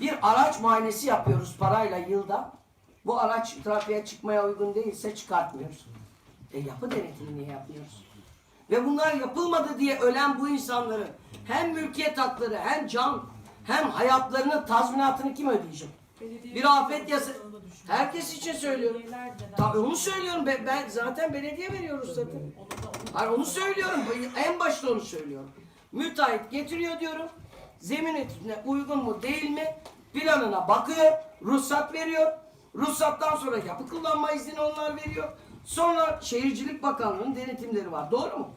Bir araç muayenesi yapıyoruz parayla yılda. Bu araç trafiğe çıkmaya uygun değilse çıkartmıyoruz. E yapı denetimini niye yapmıyoruz? Ve bunlar yapılmadı diye ölen bu insanların hem mülkiyet hakları hem can hem hayatlarının tazminatını kim ödeyecek? Bir afet yasa herkes için söylüyorum. Tabii onu söylüyorum ben, ben zaten belediye veriyoruz zaten. Hayır onu söylüyorum. En başta onu söylüyorum. Müteahhit getiriyor diyorum. Zemin etüdüne uygun mu değil mi? Planına bakıyor. Ruhsat veriyor. Ruhsattan sonra yapı kullanma izni onlar veriyor. Sonra Şehircilik Bakanlığı'nın denetimleri var. Doğru mu?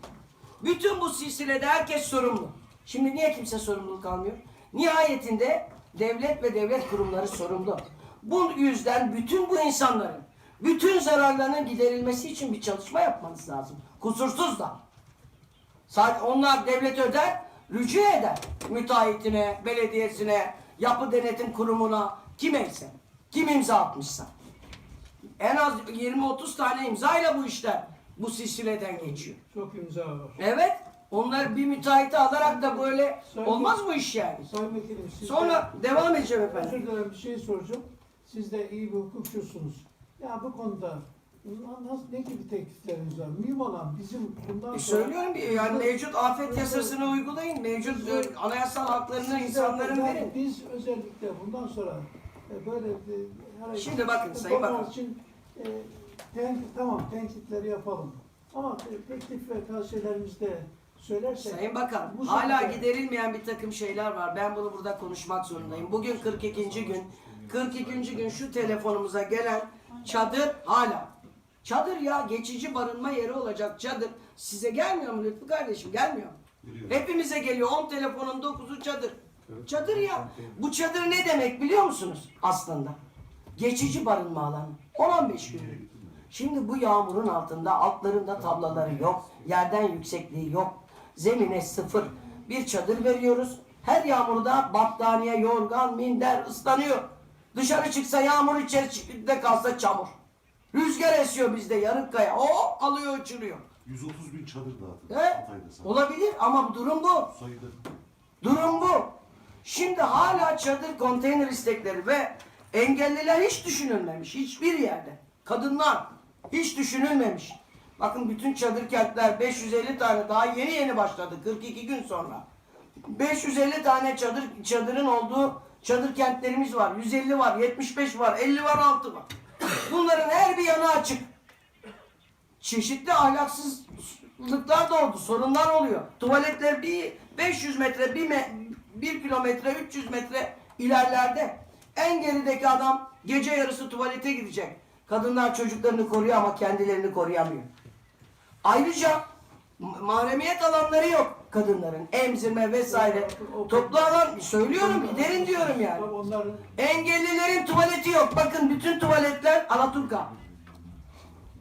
Bütün bu silsilede herkes sorumlu. Şimdi niye kimse sorumluluk almıyor? Nihayetinde devlet ve devlet kurumları sorumlu. Bu yüzden bütün bu insanların bütün zararlarının giderilmesi için bir çalışma yapmanız lazım. Kusursuz da. Sadece onlar devlet öder, rücu eder. Müteahhitine, belediyesine, yapı denetim kurumuna, kimeyse. Kim imza atmışsa. En az 20-30 tane imzayla bu işler bu silsileden geçiyor. Çok imza var. Evet. Onlar bir müteahhiti alarak da böyle Sayın- olmaz bu iş yani. Sayın Vekilim siz Sonra de, devam edeceğim efendim. özür dilerim bir şey soracağım. Siz de iyi bir hukukçusunuz. Ya bu konuda nasıl, ne gibi teklifleriniz var? Mühim olan bizim bundan E sonra... söylüyorum bir yani mevcut afet yasasını uygulayın. Mevcut e, anayasal haklarını insanların yani verin. Biz özellikle bundan sonra e, böyle hareket- Şimdi bakın Sayın Bakan. için e, ten, tamam tenkitleri yapalım. Ama te- teklif ve tavsiyelerimizi de söylersek... Sayın Bakan, hala şekilde- giderilmeyen bir takım şeyler var. Ben bunu burada konuşmak zorundayım. Bugün 42. gün. 42. gün şu telefonumuza gelen çadır hala. Çadır ya geçici barınma yeri olacak çadır. Size gelmiyor mu Lütfü kardeşim? Gelmiyor. Hepimize geliyor. 10 telefonun 9'u çadır. Çadır ya. Bu çadır ne demek biliyor musunuz aslında? Geçici barınma alanı. 10-15 gün. Şimdi bu yağmurun altında altlarında tablaları yok. Yerden yüksekliği yok. Zemine sıfır. Bir çadır veriyoruz. Her yağmurda battaniye, yorgan, minder ıslanıyor. Dışarı çıksa yağmur içerisinde kalsa çamur. Rüzgar esiyor bizde yarık kaya. O alıyor uçuruyor. 130 bin çadır dağıtıldı. He? Hatay'da sana. Olabilir ama durum bu. Sayıda Durum bu. Şimdi hala çadır konteyner istekleri ve engelliler hiç düşünülmemiş. Hiçbir yerde. Kadınlar hiç düşünülmemiş. Bakın bütün çadır kentler 550 tane daha yeni yeni başladı 42 gün sonra. 550 tane çadır çadırın olduğu çadır kentlerimiz var. 150 var, 75 var, 50 var, 6 var. Bunların her bir yanı açık çeşitli ahlaksızlıklar da oldu, sorunlar oluyor. Tuvaletler bir 500 metre, bir, me, bir kilometre, 300 metre ilerlerde. En gerideki adam gece yarısı tuvalete gidecek. Kadınlar çocuklarını koruyor ama kendilerini koruyamıyor. Ayrıca ma- mahremiyet alanları yok kadınların. Emzirme vesaire. Toplu alan söylüyorum giderin diyorum yani. Engellilerin tuvaleti yok. Bakın bütün tuvaletler Alaturka.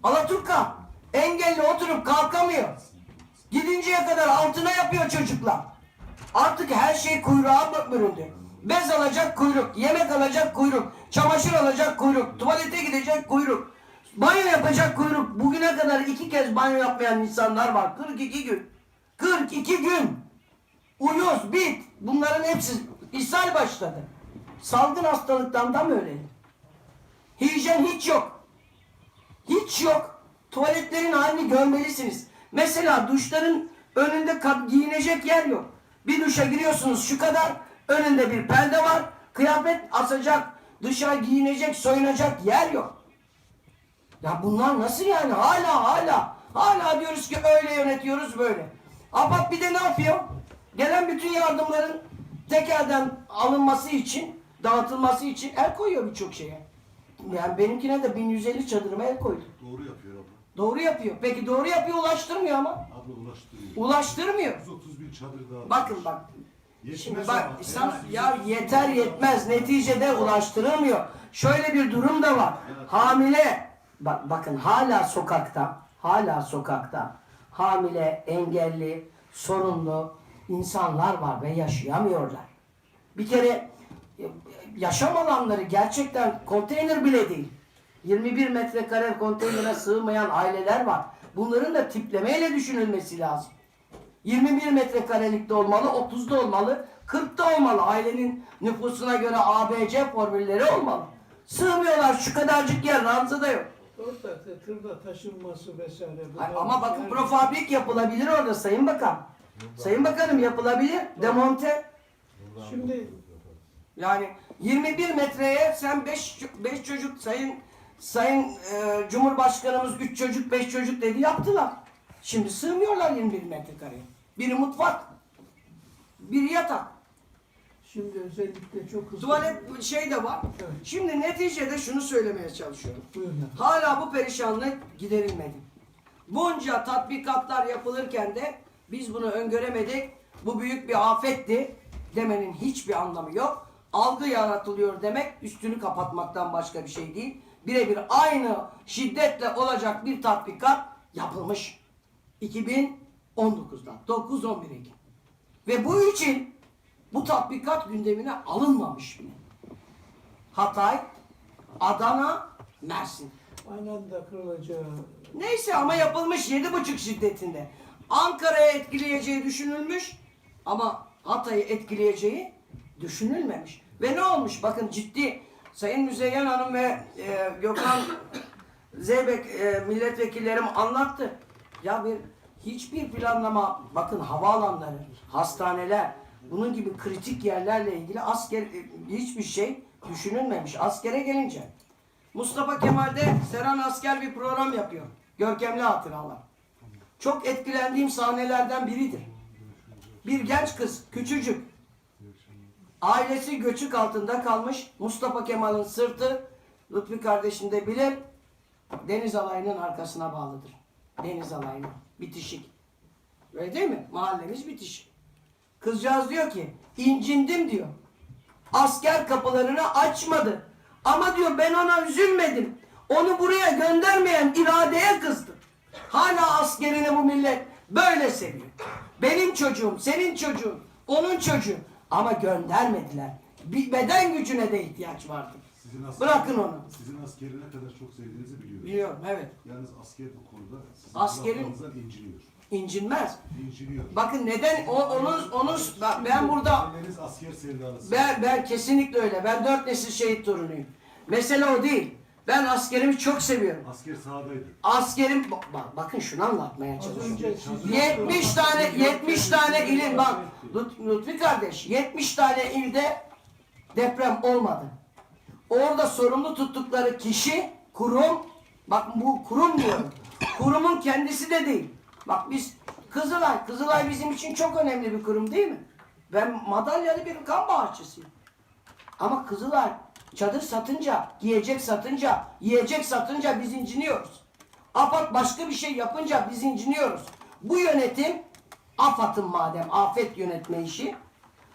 Alaturka. Engelli oturup kalkamıyor. Gidinceye kadar altına yapıyor çocuklar. Artık her şey kuyruğa büründü. Bez alacak kuyruk, yemek alacak kuyruk, çamaşır alacak kuyruk, tuvalete gidecek kuyruk, banyo yapacak kuyruk. Bugüne kadar iki kez banyo yapmayan insanlar var. 42 gün. 42 gün. Uyuz, bit. Bunların hepsi ishal başladı. Salgın hastalıktan da mı ölelim? Hijyen hiç yok. Hiç yok. Tuvaletlerin halini görmelisiniz. Mesela duşların önünde giyinecek yer yok. Bir duşa giriyorsunuz şu kadar. Önünde bir perde var. Kıyafet asacak, dışarı giyinecek, soyunacak yer yok. Ya bunlar nasıl yani? Hala hala. Hala diyoruz ki öyle yönetiyoruz böyle. AFAD bir de ne yapıyor? Gelen bütün yardımların tekelden alınması için, dağıtılması için el koyuyor birçok şeye. Yani benimkine de 1150 çadırıma el koydu. doğru yapıyor abla. Doğru yapıyor. Peki doğru yapıyor ulaştırmıyor ama. Abla ulaştırıyor. Ulaştırmıyor. 130 bin çadır dağıtıldı. Bakın bak. Yetmez Şimdi bak ama. sana ya yeter yetmez neticede ulaştırılmıyor. Şöyle bir durum da var. Hamile bak bakın hala sokakta hala sokakta hamile, engelli, sorunlu insanlar var ve yaşayamıyorlar. Bir kere e, yaşam alanları gerçekten konteyner bile değil. 21 metrekare konteynere sığmayan aileler var. Bunların da tiplemeyle düşünülmesi lazım. 21 metrekarelikte olmalı, 30'da olmalı. 40'ta olmalı. Ailenin nüfusuna göre ABC formülleri olmalı. Sığmıyorlar şu kadarcık yer ranzada yok. Orada tı- tırda taşınması vesaire. Ay, bunlar- Ama bakın Yani- profabrik yapılabilir orada Sayın Bakan. Sayın Bakanım yapılabilir. Demonte. Şimdi Yani 21 metreye sen 5 5 çocuk sayın sayın e, Cumhurbaşkanımız 3 çocuk 5 çocuk dedi yaptılar. Şimdi sığmıyorlar 21 metrekareye. Biri mutfak, biri yatak. Şimdi özellikle çok hızlı. Tuvalet şey de var. Evet. Şimdi neticede şunu söylemeye çalışıyorum. Buyurun. Hala bu perişanlık giderilmedi. Bunca tatbikatlar yapılırken de biz bunu öngöremedik. Bu büyük bir afetti demenin hiçbir anlamı yok. Algı yaratılıyor demek üstünü kapatmaktan başka bir şey değil. Birebir aynı şiddetle olacak bir tatbikat yapılmış. 2019'da 9-11 Ekim. Ve bu için bu tatbikat gündemine alınmamış bile. Hatay, Adana, Mersin. Aynı anda kırılacağı Neyse ama yapılmış yedi buçuk şiddetinde. Ankara'ya etkileyeceği düşünülmüş ama Hatay'ı etkileyeceği düşünülmemiş. Ve ne olmuş? Bakın ciddi Sayın Müzeyyen Hanım ve e, Gökhan Zeybek e, milletvekillerim anlattı. Ya bir hiçbir planlama bakın havaalanları, hastaneler bunun gibi kritik yerlerle ilgili asker e, hiçbir şey düşünülmemiş. Askere gelince Mustafa Kemal'de Serhan Asker bir program yapıyor. Görkemli hatıralar. Çok etkilendiğim sahnelerden biridir. Bir genç kız, küçücük. Ailesi göçük altında kalmış. Mustafa Kemal'in sırtı, Lütfi kardeşim de bilir, deniz alayının arkasına bağlıdır. Deniz alayının. Bitişik. Öyle değil mi? Mahallemiz bitişik. Kızcağız diyor ki, incindim diyor asker kapılarını açmadı. Ama diyor ben ona üzülmedim. Onu buraya göndermeyen iradeye kızdım. Hala askerini bu millet böyle seviyor. Benim çocuğum, senin çocuğun, onun çocuğu. Ama göndermediler. Bir beden gücüne de ihtiyaç vardı. Sizin asker, Bırakın onu. Sizin askeri ne kadar çok sevdiğinizi biliyorum. Biliyorum evet. Yalnız asker bu konuda sizin Askerin- inciniyor. İncinmez. İnciniyor. Bakın neden o, onun, onun, ben- ben burada Anneniz asker sevdalısı. Ben, ben kesinlikle öyle. Ben dört nesil şehit torunuyum. Mesele o değil. Ben askerimi çok seviyorum. Asker sahadaydı. Askerim bak, bak- bakın şunu anlatmaya çalışıyorum. önce siz 70 tane 70 tane ilin bak Lut- Lütfi kardeş 70 tane ilde deprem olmadı. Orada sorumlu tuttukları kişi kurum bak bu kurum diyorum. Kurumun kendisi de değil. Bak biz Kızılay, Kızılay bizim için çok önemli bir kurum değil mi? Ben madalyalı bir kan bağışçısıyım. Ama Kızılay çadır satınca, giyecek satınca, yiyecek satınca biz inciniyoruz. AFAD başka bir şey yapınca biz inciniyoruz. Bu yönetim AFAD'ın madem afet yönetme işi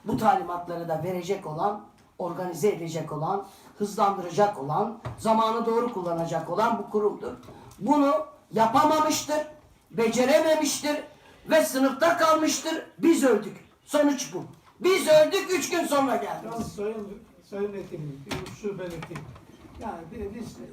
bu talimatları da verecek olan, organize edecek olan, hızlandıracak olan, zamanı doğru kullanacak olan bu kurumdur. Bunu yapamamıştır, becerememiştir ve sınıfta kalmıştır. Biz öldük. Sonuç bu. Biz öldük, üç gün sonra geldik. Yalnız bir hususu belirteyim. Yani biz